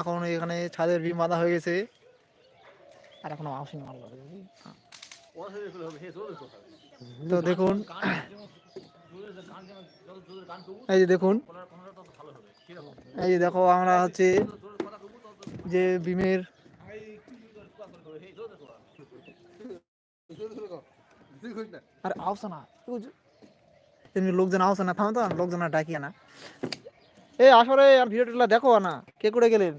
এখন এখানে ছাদের বিম বাঁধা হয়ে গেছে। আর এখন আসেনি মাল তো দেখুন এই যে দেখুন এই যে দেখো আমরা হচ্ছে যে বিমের আর আসো না লোকজন আসো না থামো তো লোকজন ডাকিয়ে না। এ আসরে আর ভিডিওটা দেখো না, কে করে গেলেন?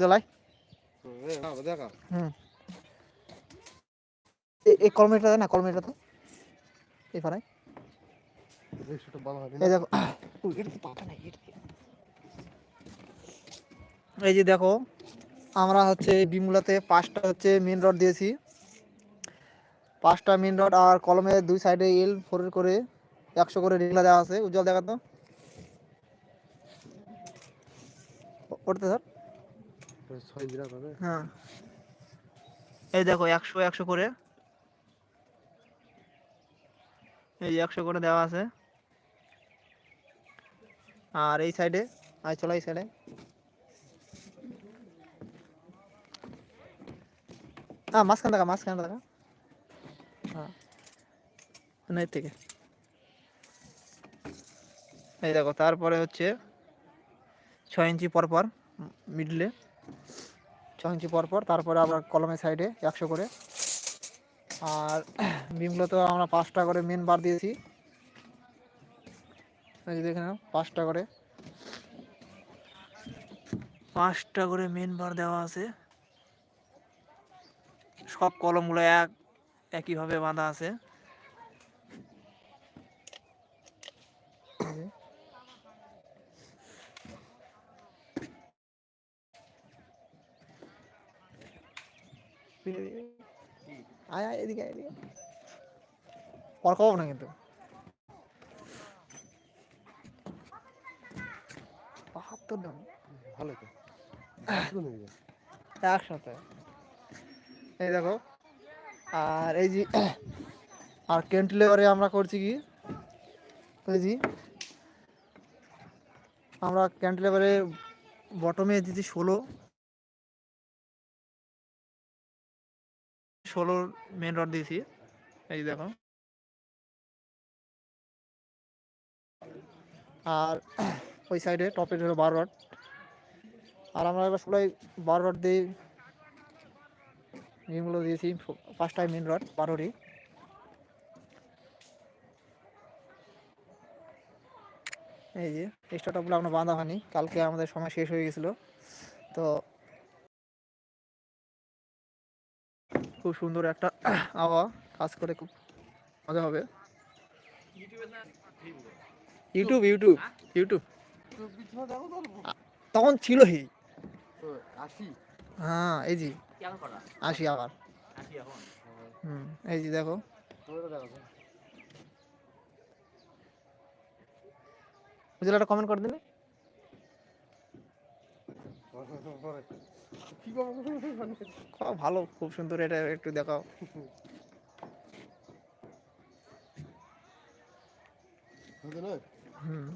জ্বালাই এই কলমেটা না কলমেটা তো। এই পাড়ায় এই যে দেখো, আমরা হচ্ছে বিমুলাতে পাঁচটা হচ্ছে মেন রড দিয়েছি। পাঁচটা মেন রড আর কলমের দুই সাইডে এল ফোরের করে একশো করে রিংলা দেওয়া আছে উজ্জ্বল দেখা তো। ওটাতে স্যার? হ্যাঁ। এই দেখো একশো একশো করে। এই একশো করে দেওয়া আছে। আর এই সাইডে আয় চলো এই সাইডে। হ্যাঁ মাঝখান দেখা মাঝখান দেখা। হ্যাঁ থেকে। এই দেখো, তারপরে হচ্ছে ছয় ইঞ্চি পর পর মিডলে। ছ ইঞ্চি পর পর তারপরে আবার কলমের সাইডে একশো করে। আর বিমগুলো তো আমরা পাঁচটা করে মেন বার দিয়েছি। দেখে নাও, পাঁচটা করে। পাঁচটা করে মেন বার দেওয়া আছে। সব কলমগুলো এক, একইভাবে বাঁধা আছে। আয় আয় এদিকে আয়, এদিকে পর খাব না কিন্তু। বাহাত্তর ভালো তো। একসাথে। এই দেখো আর এই যে আর ক্যান্টিলেভারে আমরা করছি কি? ওই যে আমরা ক্যান্টিলেভারে বটমে দিচ্ছি ষোলো। ষোলোর মেন রড দিয়েছি। এই দেখো। আর ওই সাইডে টপের হলো বারো রড আর আমরা এবার সবাই বারো রড দিয়ে মেনগুলো দিয়েছি। পাঁচটায় মেন রড বারোরই। এই যে এক্সট্রা স্টার্টআপগুলো এখনও বাঁধা হয়নি। কালকে আমাদের সময় শেষ হয়ে গেছিল। তো খুব সুন্দর একটা আবহাওয়া কাজ করে, খুব মজা হবে। ইউটিউব ইউটিউব ইউটিউব তখন ছিল হি। হ্যাঁ এই জি আসি আবার। হুম, এই জি দেখো। বুঝলে একটা কমেন্ট করে দিলে। ভালো খুব সুন্দর এটা একটু দেখাও। হুম।